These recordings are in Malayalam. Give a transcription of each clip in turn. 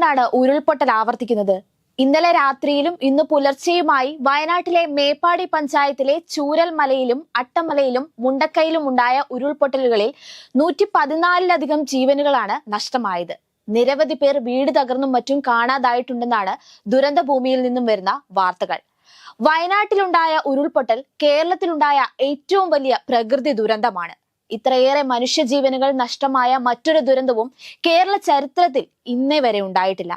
എന്തുകൊണ്ടാണ് ഉരുൾപൊട്ടൽ ആവർത്തിക്കുന്നത്? ഇന്നലെ രാത്രിയിലും ഇന്ന് പുലർച്ചെയുമായി വയനാട്ടിലെ മേപ്പാടി പഞ്ചായത്തിലെ ചൂരൽമലയിലും അട്ടമലയിലും മുണ്ടക്കയിലും ഉണ്ടായ ഉരുൾപൊട്ടലുകളിൽ നൂറ്റി പതിനാലിലധികം ജീവനുകളാണ് നഷ്ടമായത്. നിരവധി പേർ വീട് തകർന്നും മറ്റും കാണാതായിട്ടുണ്ടെന്നാണ് ദുരന്ത ഭൂമിയിൽ നിന്നും വരുന്ന വാർത്തകൾ. വയനാട്ടിലുണ്ടായ ഉരുൾപൊട്ടൽ കേരളത്തിലുണ്ടായ ഏറ്റവും വലിയ പ്രകൃതി ദുരന്തമാണ്. ഇത്രയേറെ മനുഷ്യജീവനുകൾ നഷ്ടമായ മറ്റൊരു ദുരന്തവും കേരള ചരിത്രത്തിൽ ഇന്നേ വരെ ഉണ്ടായിട്ടില്ല.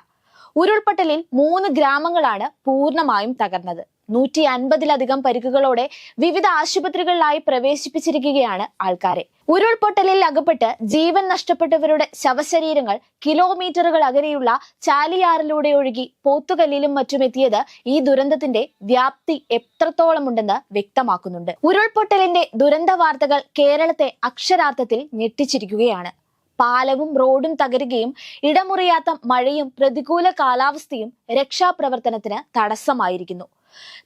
ഉരുൾപൊട്ടലിൽ മൂന്ന് ഗ്രാമങ്ങളാണ് പൂർണമായും തകർന്നത്. നൂറ്റി അൻപതിലധികം പരിക്കുകളോടെ വിവിധ ആശുപത്രികളിലായി പ്രവേശിപ്പിച്ചിരിക്കുകയാണ് ആൾക്കാരെ. ഉരുൾപൊട്ടലിൽ അകപ്പെട്ട് ജീവൻ നഷ്ടപ്പെട്ടവരുടെ ശവശരീരങ്ങൾ കിലോമീറ്ററുകൾ അകലെയുള്ള ചാലിയാറിലൂടെ ഒഴുകി പോത്തുകല്ലിലും മറ്റും എത്തിയത് ഈ ദുരന്തത്തിന്റെ വ്യാപ്തി എത്രത്തോളമുണ്ടെന്ന് വ്യക്തമാക്കുന്നുണ്ട്. ഉരുൾപൊട്ടലിന്റെ ദുരന്ത വാർത്തകൾ കേരളത്തെ അക്ഷരാർത്ഥത്തിൽ ഞെട്ടിച്ചിരിക്കുകയാണ്. പാലവും റോഡും തകരുകയും ഇടമുറിയാത്ത മഴയും പ്രതികൂല കാലാവസ്ഥയും രക്ഷാപ്രവർത്തനത്തിന് തടസ്സമായിരിക്കുന്നു.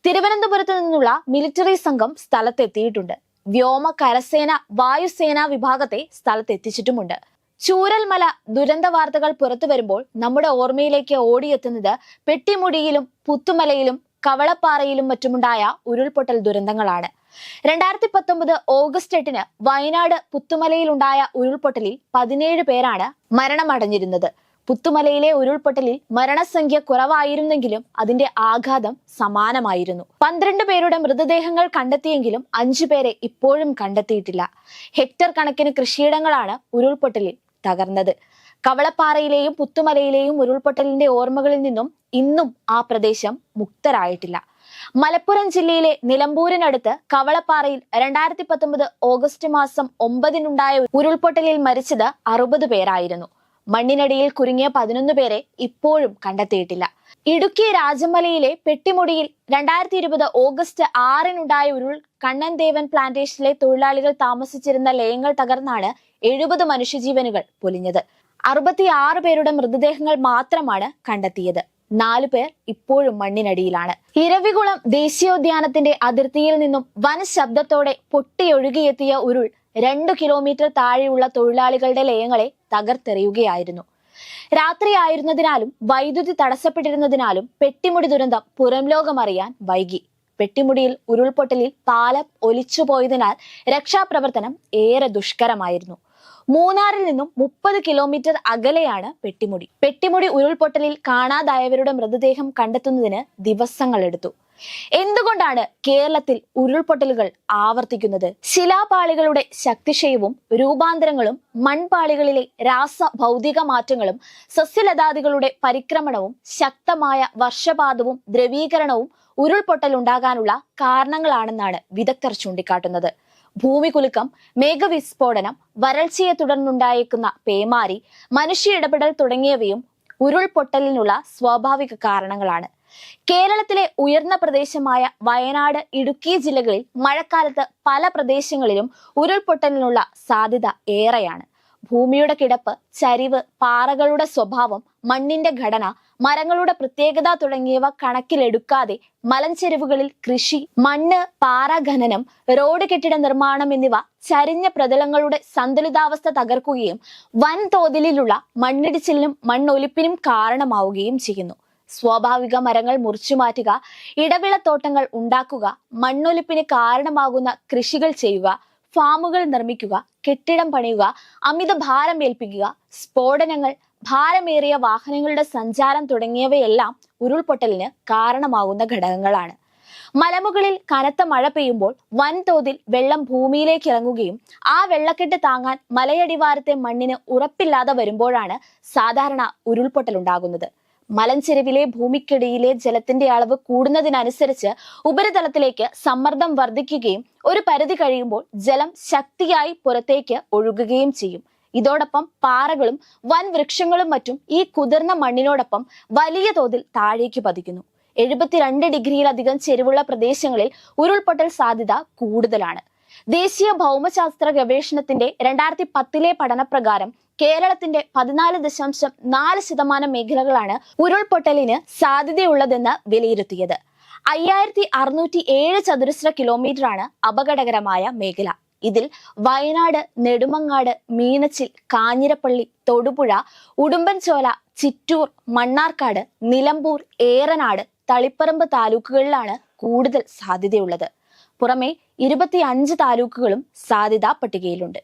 തിരുവനന്തപുരത്ത് നിന്നുള്ള മിലിറ്ററി സംഘം സ്ഥലത്തെത്തിയിട്ടുണ്ട്. വ്യോമ കരസേന വായുസേന വിഭാഗത്തെ സ്ഥലത്തെത്തിച്ചിട്ടുമുണ്ട്. ചൂരൽമല ദുരന്ത വാർത്തകൾ പുറത്തു വരുമ്പോൾ നമ്മുടെ ഓർമ്മയിലേക്ക് ഓടിയെത്തുന്നത് പെട്ടിമുടിയിലും പുത്തുമലയിലും കവളപ്പാറയിലും മറ്റുമുണ്ടായ ഉരുൾപൊട്ടൽ ദുരന്തങ്ങളാണ്. രണ്ടായിരത്തി പത്തൊമ്പത് ഓഗസ്റ്റ് എട്ടിന് വയനാട് പുത്തുമലയിലുണ്ടായ ഉരുൾപൊട്ടലിൽ പതിനേഴ് പേരാണ് മരണമടഞ്ഞിരുന്നത്. പുത്തുമലയിലെ ഉരുൾപൊട്ടലിൽ മരണസംഖ്യ കുറവായിരുന്നെങ്കിലും അതിന്റെ ആഘാതം സമാനമായിരുന്നു. പന്ത്രണ്ട് പേരുടെ മൃതദേഹങ്ങൾ കണ്ടെത്തിയെങ്കിലും അഞ്ചു പേരെ ഇപ്പോഴും കണ്ടെത്തിയിട്ടില്ല. ഹെക്ടർ കണക്കിന് കൃഷിയിടങ്ങളാണ് ഉരുൾപൊട്ടലിൽ തകർന്നത്. കവളപ്പാറയിലെയും പുത്തുമലയിലെയും ഉരുൾപൊട്ടലിന്റെ ഓർമ്മകളിൽ നിന്നും ഇന്നും ആ പ്രദേശം മുക്തരായിട്ടില്ല. മലപ്പുറം ജില്ലയിലെ നിലമ്പൂരിനടുത്ത് കവളപ്പാറയിൽ രണ്ടായിരത്തി പത്തൊമ്പത് ഓഗസ്റ്റ് മാസം ഒമ്പതിനുണ്ടായ ഉരുൾപൊട്ടലിൽ മരിച്ചത് അറുപത് പേരായിരുന്നു. മണ്ണിനടിയിൽ കുരുങ്ങിയ പതിനൊന്ന് പേരെ ഇപ്പോഴും കണ്ടെത്തിയിട്ടില്ല. ഇടുക്കി രാജമലയിലെ പെട്ടിമുടിയിൽ രണ്ടായിരത്തി ഇരുപത് ഓഗസ്റ്റ് ആറിനുണ്ടായ ഉരുൾ കണ്ണൻ ദേവൻ പ്ലാന്റേഷനിലെ തൊഴിലാളികൾ താമസിച്ചിരുന്ന ലയങ്ങൾ തകർന്നാണ് എഴുപത് മനുഷ്യജീവനുകൾ പൊലിഞ്ഞത്. അറുപത്തിയാറ് പേരുടെ മൃതദേഹങ്ങൾ മാത്രമാണ് കണ്ടെത്തിയത്. നാല് പേർ ഇപ്പോഴും മണ്ണിനടിയിലാണ്. ഇരവികുളം ദേശീയോദ്യാനത്തിന്റെ അതിർത്തിയിൽ നിന്നും വൻ ശബ്ദത്തോടെ പൊട്ടിയൊഴുകിയെത്തിയ ഉരുൾ രണ്ടു കിലോമീറ്റർ താഴെയുള്ള തൊഴിലാളികളുടെ ലയങ്ങളെ തകർത്തെറിയുകയായിരുന്നു. രാത്രിയായിരുന്നതിനാലും വൈദ്യുതി തടസ്സപ്പെട്ടിരുന്നതിനാലും പെട്ടിമുടി ദുരന്തം പുറംലോകമറിയാൻ വൈകി. പെട്ടിമുടിയിൽ ഉരുൾപൊട്ടലിൽ പാലം ഒലിച്ചുപോയതിനാൽ രക്ഷാപ്രവർത്തനം ഏറെ ദുഷ്കരമായിരുന്നു. മൂന്നാറിൽ നിന്നും മുപ്പത് കിലോമീറ്റർ അകലെയാണ് പെട്ടിമുടി പെട്ടിമുടി ഉരുൾപൊട്ടലിൽ കാണാതായവരുടെ മൃതദേഹം കണ്ടെത്തുന്നതിന് ദിവസങ്ങൾ എടുത്തു. എന്തുകൊണ്ടാണ് കേരളത്തിൽ ഉരുൾപൊട്ടലുകൾ ആവർത്തിക്കുന്നത്? ശിലാപാളികളുടെ ശക്തിക്ഷയവും രൂപാന്തരങ്ങളും മൺപാളികളിലെ രാസ ഭൗതിക മാറ്റങ്ങളും സസ്യലതാദികളുടെ പരിക്രമണവും ശക്തമായ വർഷപാതവും ദ്രവീകരണവും ഉരുൾപൊട്ടൽ ഉണ്ടാകാനുള്ള കാരണങ്ങളാണെന്നാണ് വിദഗ്ധർ ചൂണ്ടിക്കാട്ടുന്നത്. ഭൂമികുലുക്കം മേഘവിസ്ഫോടനം വരൾച്ചയെ തുടർന്നുണ്ടായേക്കുന്ന പേമാരി മനുഷ്യ ഇടപെടൽ തുടങ്ങിയവയും ഉരുൾപൊട്ടലിനുള്ള സ്വാഭാവിക കാരണങ്ങളാണ്. കേരളത്തിലെ ഉയർന്ന പ്രദേശമായ വയനാട് ഇടുക്കി ജില്ലകളിൽ മഴക്കാലത്ത് പല പ്രദേശങ്ങളിലും ഉരുൾപൊട്ടലിനുള്ള സാധ്യത ഏറെയാണ്. ഭൂമിയുടെ കിടപ്പ് ചരിവ് പാറകളുടെ സ്വഭാവം മണ്ണിന്റെ ഘടന മരങ്ങളുടെ പ്രത്യേകത തുടങ്ങിയവ കണക്കിലെടുക്കാതെ മലഞ്ചെരിവുകളിൽ കൃഷി മണ്ണ് പാറ ഖനനം റോഡ് കെട്ടിട നിർമ്മാണം എന്നിവ ചരിഞ്ഞ പ്രതലങ്ങളുടെ സന്തുലിതാവസ്ഥ തകർക്കുകയും വൻതോതിലുള്ള മണ്ണിടിച്ചിലിനും മണ്ണൊലിപ്പിനും കാരണമാവുകയും ചെയ്യുന്നു. സ്വാഭാവിക മരങ്ങൾ മുറിച്ചു മാറ്റുക ഇടവിളത്തോട്ടങ്ങൾ ഉണ്ടാക്കുക മണ്ണൊലിപ്പിന് കാരണമാകുന്ന കൃഷികൾ ചെയ്യുക ഫാമുകൾ നിർമ്മിക്കുക കെട്ടിടം പണിയുക അമിത ഭാരം ഏൽപ്പിക്കുക സ്ഫോടനങ്ങൾ ഭാരമേറിയ വാഹനങ്ങളുടെ സഞ്ചാരം തുടങ്ങിയവയെല്ലാം ഉരുൾപൊട്ടലിന് കാരണമാകുന്ന ഘടകങ്ങളാണ്. മലമുകളിൽ കനത്ത മഴ പെയ്യുമ്പോൾ വൻതോതിൽ വെള്ളം ഭൂമിയിലേക്ക് ഇറങ്ങുകയും ആ വെള്ളക്കെട്ട് താങ്ങാൻ മലയടിവാരത്തെ മണ്ണിന് ഉറപ്പില്ലാതെ വരുമ്പോഴാണ് സാധാരണ ഉരുൾപൊട്ടൽ ഉണ്ടാകുന്നത് മലഞ്ചെരുവിലെ ഭൂമിക്കടിയിലെ ജലത്തിന്റെ അളവ് കൂടുന്നതിനനുസരിച്ച് ഉപരിതലത്തിലേക്ക് സമ്മർദ്ദം വർദ്ധിക്കുകയും ഒരു പരിധി കഴിയുമ്പോൾ ജലം ശക്തിയായി പുറത്തേക്ക് ഒഴുകുകയും ചെയ്യും. ഇതോടൊപ്പം പാറകളും വൻ വൃക്ഷങ്ങളും മറ്റും ഈ കുതിർന്ന മണ്ണിനോടൊപ്പം വലിയ തോതിൽ താഴേക്ക് പതിക്കുന്നു. എഴുപത്തിരണ്ട് ഡിഗ്രിയിലധികം ചെരുവുള്ള പ്രദേശങ്ങളിൽ ഉരുൾപൊട്ടൽ സാധ്യത കൂടുതലാണ്. ദേശീയ ഭൗമശാസ്ത്ര ഗവേഷണത്തിന്റെ രണ്ടായിരത്തി പത്തിലെ പഠനപ്രകാരം കേരളത്തിന്റെ പതിനാല് ദശാംശം നാല് ശതമാനം മേഖലകളാണ് ഉരുൾപൊട്ടലിന് സാധ്യതയുള്ളതെന്ന് വിലയിരുത്തിയത്. അയ്യായിരത്തി അറുന്നൂറ്റി ഏഴ് ചതുരശ്ര കിലോമീറ്ററാണ് അപകടകരമായ മേഖല. ഇതിൽ വയനാട് നെടുമങ്ങാട് മീനച്ചിൽ കാഞ്ഞിരപ്പള്ളി തൊടുപുഴ ഉടുമ്പൻചോല ചിറ്റൂർ മണ്ണാർക്കാട് നിലമ്പൂർ ഏറനാട് തളിപ്പറമ്പ് താലൂക്കുകളിലാണ് കൂടുതൽ സാധ്യതയുള്ളത്. പുറമെ ഇരുപത്തിയഞ്ച് താലൂക്കുകളും സാധ്യതാ പട്ടികയിലുണ്ട്.